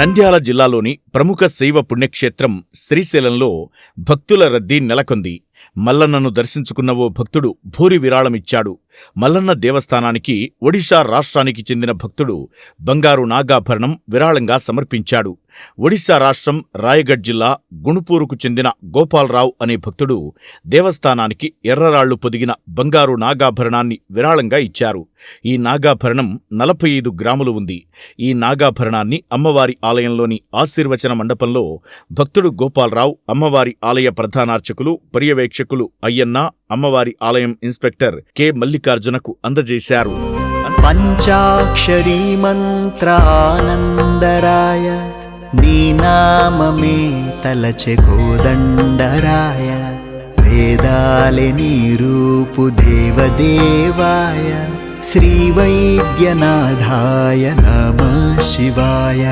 నంద్యాల జిల్లాలోని ప్రముఖ శైవ పుణ్యక్షేత్రం శ్రీశైలంలో భక్తుల రద్దీ నెలకొంది. మల్లన్నను దర్శించుకున్న ఓ భక్తుడు భూరి విరాళమిచ్చాడు. మల్లన్న దేవస్థానానికి ఒడిషా రాష్ట్రానికి చెందిన భక్తుడు బంగారు నాగాభరణం విరాళంగా సమర్పించాడు. ఒడిశా రాష్ట్రం రాయగఢ్ జిల్లా గుణుపూరుకు చెందిన గోపాలరావు అనే భక్తుడు దేవస్థానానికి ఎర్రరాళ్ళు పొదిగిన బంగారు నాగాభరణాన్ని విరాళంగా ఇచ్చారు. ఈ నాగాభరణం నలభై ఐదు గ్రాములు ఉంది. ఈ నాగాభరణాన్ని అమ్మవారి ఆలయంలోని ఆశీర్వచన మండపంలో భక్తుడు గోపాలరావు అమ్మవారి ఆలయ ప్రధానార్చకులు పర్యవేక్షకులు అయ్యన్న అమ్మవారి ఆలయం ఇన్స్పెక్టర్ కె. మల్లికార్జునకు అందజేశారు. పంచాక్షరీ మంత్రానందరాయ నీనామమే తలచె గోదండరాయ వేదాలె రూపు దేవదేవాయ శ్రీవైద్యనాథాయ నమ శివాయ.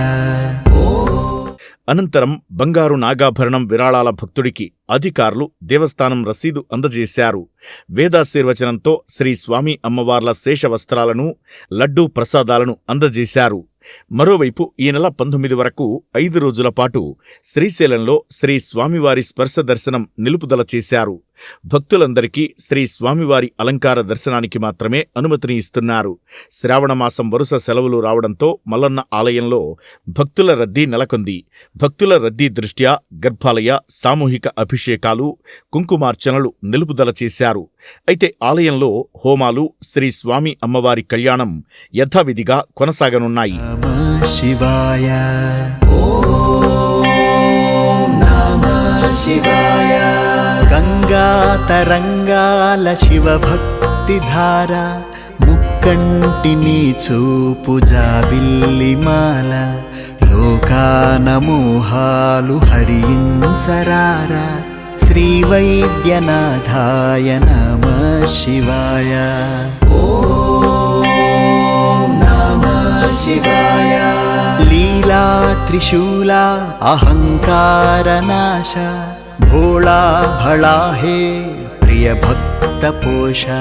అనంతరం బంగారు నాగాభరణం విరాళాల భక్తుడికి అధికారులు దేవస్థానం రసీదు అందజేశారు. వేదాశీర్వచనంతో శ్రీ స్వామి అమ్మవార్ల శేష వస్త్రాలను లడ్డూ ప్రసాదాలను అందజేశారు. మరోవైపు ఈ నెల పంతొమ్మిది వరకు ఐదు రోజుల పాటు శ్రీశైలంలో శ్రీ స్వామివారి స్పర్శ దర్శనం నిలుపుదల చేశారు. భక్తులందరికీ శ్రీ స్వామివారి అలంకార దర్శనానికి మాత్రమే అనుమతిని ఇస్తున్నారు. శ్రావణమాసం వరుస సెలవులు రావడంతో మల్లన్న ఆలయంలో భక్తుల రద్దీ నెలకొంది. భక్తుల రద్దీ దృష్ట్యా గర్భాలయ సామూహిక అభిషేకాలు కుంకుమార్చనలు నిలుపుదల చేశారు. అయితే ఆలయంలో హోమాలు శ్రీ స్వామి అమ్మవారి కళ్యాణం యథావిధిగా కొనసాగనున్నాయి. శివాయ శివాయ. తరంగాల శివభక్తిధార ముక్కంటి నీ చూపు జాబిల్లిమాల లోకాన మోహాలు హరించరారా శ్రీ వైద్యనాథాయ నమ శివాయ. నమ శివాయ లీలా త్రిశూల అహంకారనాశ भोला भला हे प्रिय भक्तपोषा